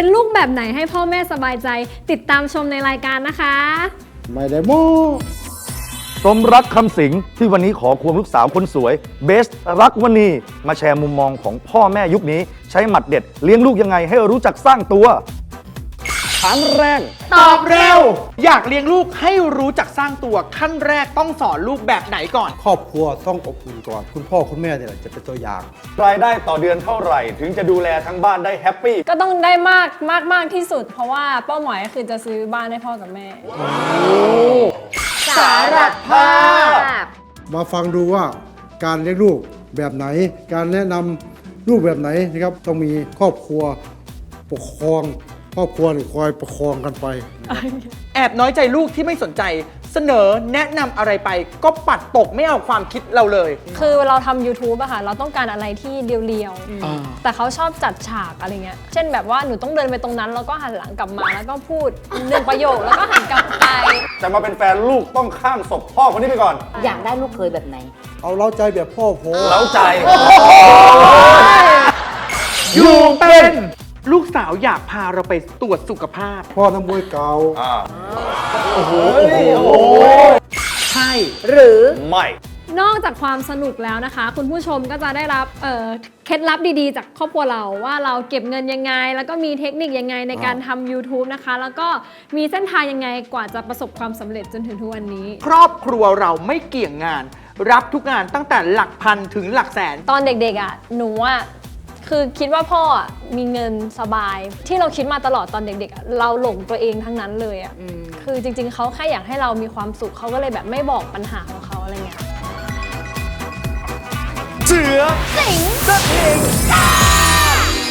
เป็นลูกแบบไหนให้พ่อแม่สบายใจ ติดตามชมในรายการนะคะ ไม่ได้โม้สมรักคำสิงที่วันนี้ขอควงลูกสาวคนสวย เบสรักวณีมาแชร์มุมมองของพ่อแม่ยุคนี้ ใช้หมัดเด็ดเลี้ยงลูกยังไงให้รู้จักสร้างตัว ครั้งแรกตอบเร็ว อยากเลี้ยงลูกให้รู้จักสร้างตัวขั้นแรกต้องสอนลูกแบบไหนก่อน ครอบครัวต้องอบอุ่นก่อน คุณพ่อคุณแม่เนี่ยแหละจะเป็นตัวอย่าง รายได้ต่อเดือนเท่าไหร่ ถึงจะดูแลทั้งบ้านได้แฮปปี้ ก็ต้องได้มากมากมากที่สุด เพราะว่าเป้าหมายก็คือจะซื้อบ้านให้พ่อกับแม่ สารภาพ มาฟังดูว่าการเลี้ยงลูกแบบไหน การแนะนำลูกแบบไหนนะครับ ต้องมีครอบครัวปกครอง ครอบครัวนี่คอยประคองกันไปแอบน้อยใจลูกที่ไม่สนใจ เสนอแนะนำอะไรไป ก็ปัดตกไม่เอาความคิดเราเลย คือเราทำ YouTube อะค่ะ เราต้องการอะไรที่เรียวๆแต่เขาชอบจัดฉากอะไรเงี้ย เช่นแบบว่าหนูต้องเดินไปตรงนั้น แล้วก็หันหลังกลับมาแล้วก็พูดหนึ่งประโยคแล้วก็หันกลับไป จะมาเป็นแฟนลูกต้องข้ามศพพ่อคนนี้ไปก่อน อยากได้ลูกเคยแบบไหน เอาเล้าใจแบบพ่อผม เล้าใจ อยู่เป็น ลูกสาวอยากพาเราไปตรวจสุขภาพ พ่อน้ำมวยเก่าอ่าใช่ หรือไม่ นอกจากความสนุกแล้วนะคะ คุณผู้ชมก็จะได้รับเอ่อเคล็ดลับดีๆ จากครอบครัวเราว่าเราเก็บเงินยังไง แล้วก็มีเทคนิคยังไงในการทำ YouTube นะคะ แล้วก็มีเส้นทางยังไงกว่าจะประสบความสำเร็จจนถึงทุกวันนี้ ครอบครัวเราไม่เกี่ยงงาน รับทุกงานตั้งแต่หลักพันถึงหลักแสน ตอนเด็กๆอะหนูอะ คือคิดว่าพ่ออะมีเงินสบาย ที่เราคิดมาตลอดตอนเด็กๆอะเราหลงตัวเองทั้งนั้นเลยอะคือจริง ๆเขาแค่อยากให้เรามีความสุขเขาก็เลยแบบไม่บอกปัญหาของเขาอะไรเงี้ย เสือสิงสถิง